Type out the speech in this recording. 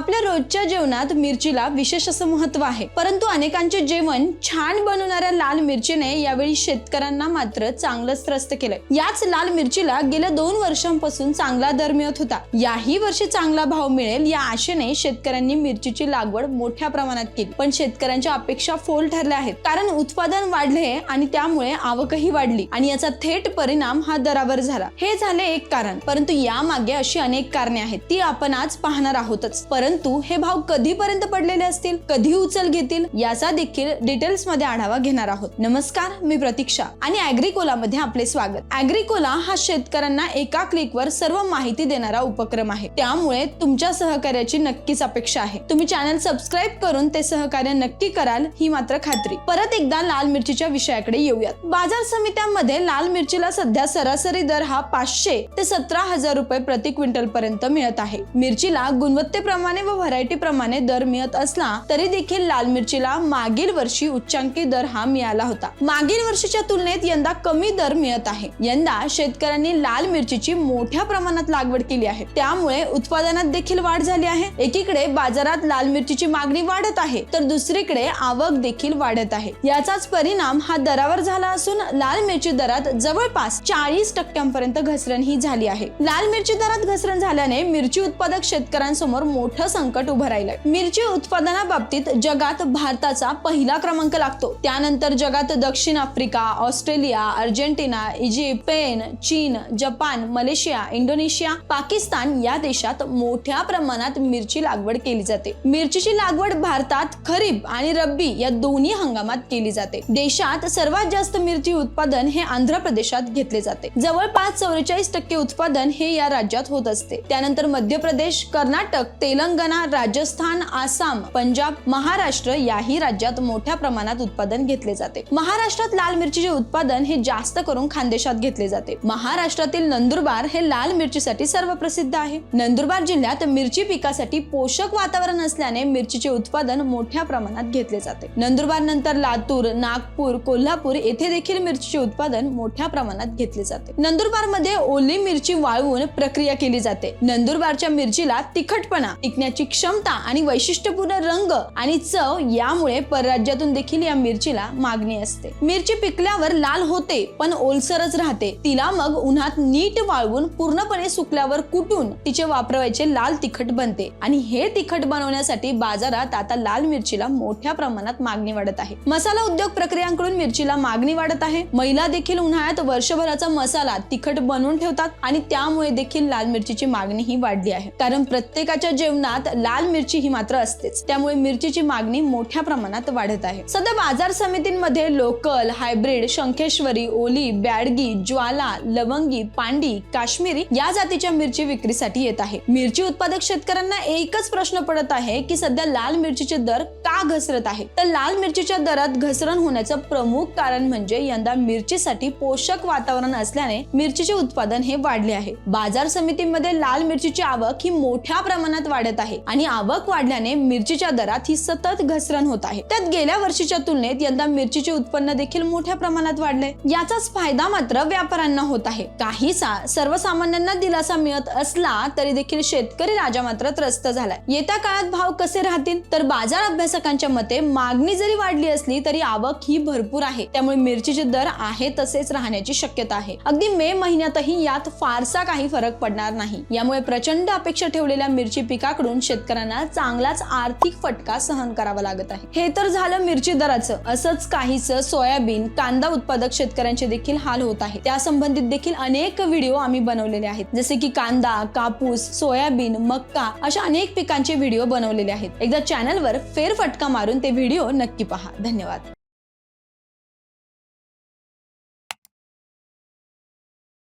आपल्या रोजच्या जेवणात मिरचीला विशेष असं महत्त्व आहे. परंतु अनेकांचे जेवण छान बनवणाऱ्या लाल मिरचीने यावेळी शेतकऱ्यांना मात्र चांगलंच त्रस्त केलंय. याच लाल मिरचीला गेल्या दोन वर्षांपासून चांगला दर मिळत होता. याही वर्षी चांगला भाव मिळेल या आशेने शेतकऱ्यांनी मिरचीची लागवड मोठ्या प्रमाणात केली. पण शेतकऱ्यांच्या अपेक्षा फोल ठरल्या आहेत. कारण उत्पादन वाढले आणि त्यामुळे आवकही वाढली आणि याचा थेट परिणाम हा दरावर झाला. हे झाले एक कारण. परंतु यामागे अशी अनेक कारणे आहेत. ती आपण आज पाहणार आहोतच. परंतु परंतु हे भाव कधीपर्यंत पडलेले असतील? कधी उचल घेतील? याचा देखील डिटेल्समध्ये आढावा घेणार आहोत. नमस्कार मी प्रतीक्षा आणि अॅग्रिकोला मध्ये आपले स्वागत. अॅग्रिकोला हा शेतकऱ्यांना एका क्लिकवर सर्व माहिती देणारा उपक्रम आहे. त्यामुळे तुमच्या सहकार्याची नक्कीच अपेक्षा आहे. तुम्ही चॅनल सबस्क्राईब करून ते सहकार्य नक्की कराल ही मात्र खात्री. परत एकदा लाल मिरचीच्या विषयाकडे येऊयात. बाजार समित्यांमध्ये लाल मिरचीला सध्या सरासरी दर हा पाचशे ते सतरा हजार रुपये प्रति क्विंटल पर्यंत मिळत आहे. मिरचीला गुणवत्तेप्रमाणे दराने व व्हरायटी प्रमाणे दर मिळत असला तरी देखील लाल मिरचीला मागील वर्षी उच्चांकी दर हा मिळाला होता. मागील वर्षीच्या तुलनेत यंदा कमी दर मिळत आहे. यंदा शेतकऱ्यांनी लाल मिरचीची मोठ्या प्रमाणात लागवड केली आहे. त्यामुळे उत्पादनात देखील वाढ झाली आहे. एकीकडे बाजारात लाल मिरचीची मागणी वाढत आहे तर दुसरीकडे आवक देखील वाढत आहे. याचाच परिणाम हा दरावर झाला असून लाल मिरची दरात जवळपास चाळीस टक्क्यांपर्यंत घसरण ही झाली आहे. लाल मिरची दरात घसरण झाल्याने मिरची उत्पादक शेतकऱ्यांसमोर मोठं संकट उभं राहिलंय. मिरची उत्पादनाबाबतीत जगात भारताचा पहिला क्रमांक लागतो. त्यानंतर जगात दक्षिण Africa Australia Argentina Egypt Spain चीन जपान मलेशिया इंडोनेशिया पाकिस्तान या देशात मोठ्या प्रमाणात मिरची लागवड केली जाते. मिरचीची लागवड भारतात खरीप आणि रब्बी या दोन्ही हंगामात केली जाते. देशात सर्वात जास्त मिरची उत्पादन हे आंध्र प्रदेशात घेतले जाते. जवळपास चौवेचाळीस टक्के उत्पादन हे या राज्यात होत असते. त्यानंतर मध्य प्रदेश कर्नाटक तेलंगणा राजस्थान आसाम पंजाब महाराष्ट्र याही राज्यात मोठ्या प्रमाणात उत्पादन घेतले जाते. महाराष्ट्रात लाल मिरचीचे उत्पादन हे जास्त करून खानदेशात घेतले जाते. महाराष्ट्रातील नंदुरबार हे लाल मिरचीसाठी सर्व प्रसिद्ध आहे. नंदुरबार जिल्ह्यात मिरची पिकासाठी पोषक वातावरण असल्याने मिरचीचे उत्पादन मोठ्या प्रमाणात घेतले जाते. नंदुरबार नंतर लातूर नागपूर कोल्हापूर येथे देखील मिरचीचे उत्पादन मोठ्या प्रमाणात घेतले जाते. नंदुरबारमध्ये ओली मिरची वाळवून प्रक्रिया केली जाते. नंदुरबारच्या मिरचीला तिखटपणा टिकण्याची क्षमता आणि वैशिष्ट्यपूर्ण रंग आणि चव यामुळे परराज्यातून देखील या मिरचीला मागणी असते. मिरची पिकल्यावर लाल होते पण ओलसरच राहते. तिला मग उन्हात नीट वाळवून पूर्णपणे सुकल्यावर कुटून तिचे वापरवायचे लाल तिखट बनते. आणि हे तिखट बनवण्यासाठी बाजारात आता लाल मिरचीला मोठ्या प्रमाणात मागणी वाढत आहे. मसाला उद्योग प्रक्रियांकडून मिरचीला मागणी वाढत आहे. महिला देखील उन्हाळ्यात वर्षभराचा मसाला तिखट बनवून ठेवतात आणि त्यामुळे देखील लाल मिरचीची मागणी ही वाढली आहे. कारण प्रत्येकाच्या जेवणात लाल मिरची ही मात्र असतेच. त्यामुळे मिरचीची मागणी मोठ्या प्रमाणात वाढत आहे. सध्या बाजार समितींमध्ये लोकल हायब्रिड शंखेश्वरी ओली बॅडगी ज्वाला लवंगी पांडी काश्मीरी या जातीच्या मिरची विक्रीसाठी येत आहे. मिरची उत्पादक शेतकऱ्यांना एकच प्रश्न पडत आहे की सध्या लाल मिरचीचे दर का घसरत आहे तर लाल मिरचीच्या दरात घसरण होण्याचं प्रमुख कारण म्हणजे यंदा मिरचीसाठी पोषक वातावरण असल्याने मिरचीचे उत्पादन हे वाढले आहे. बाजार समितीमध्ये लाल मिरचीची आवक ही मोठ्या प्रमाणात वाढत आहे. आणि आवक वाढल्याने मिरचीच्या दरात ही सतत घसरण होत आहे. त्यात गेल्या वर्षीच्या तुलनेत यंदा मिरचीचे उत्पन्न देखील मोठ्या प्रमाणात वाढले. याचाच फायदा मात्र व्यापाऱ्यांना होत आहे. काहीसा सर्वसामान्यांना दिलासा मिळत असला तरी देखील शेतकरी राजा मात्र त्रस्त झालाय. येत्या काळात भाव कसे राहतील? तर बाजार अभ्यासकांच्या मते मागणी जरी वाढली असली तरी आवक ही भरपूर आहे. त्यामुळे मिरचीचे दर आहे तसेच राहण्याची शक्यता आहे. अगदी मे महिन्यातही यात फारसा काही फरक पडणार नाही. यामुळे प्रचंड अपेक्षा ठेवलेल्या मिरची पिकाकडून शेतकऱ्यांना चांगलाच आर्थिक फटका सहन करावा लागत आहे. हे तर झालं मिरची दराचं. असंच काहीच सोयाबीन कांदा उत्पादक शेतकऱ्यांचे देखील हाल होत आहे त्या संबंधित देखील अनेक व्हिडिओ आम्ही बनवलेले आहेत. जसे की कांदा कापूस सोयाबीन मक्का अशा अनेक पिकांचे व्हिडिओ बनवलेले आहेत. एकदा चॅनलवर फेरफटका मारून ते व्हिडिओ नक्की पहा. धन्यवाद.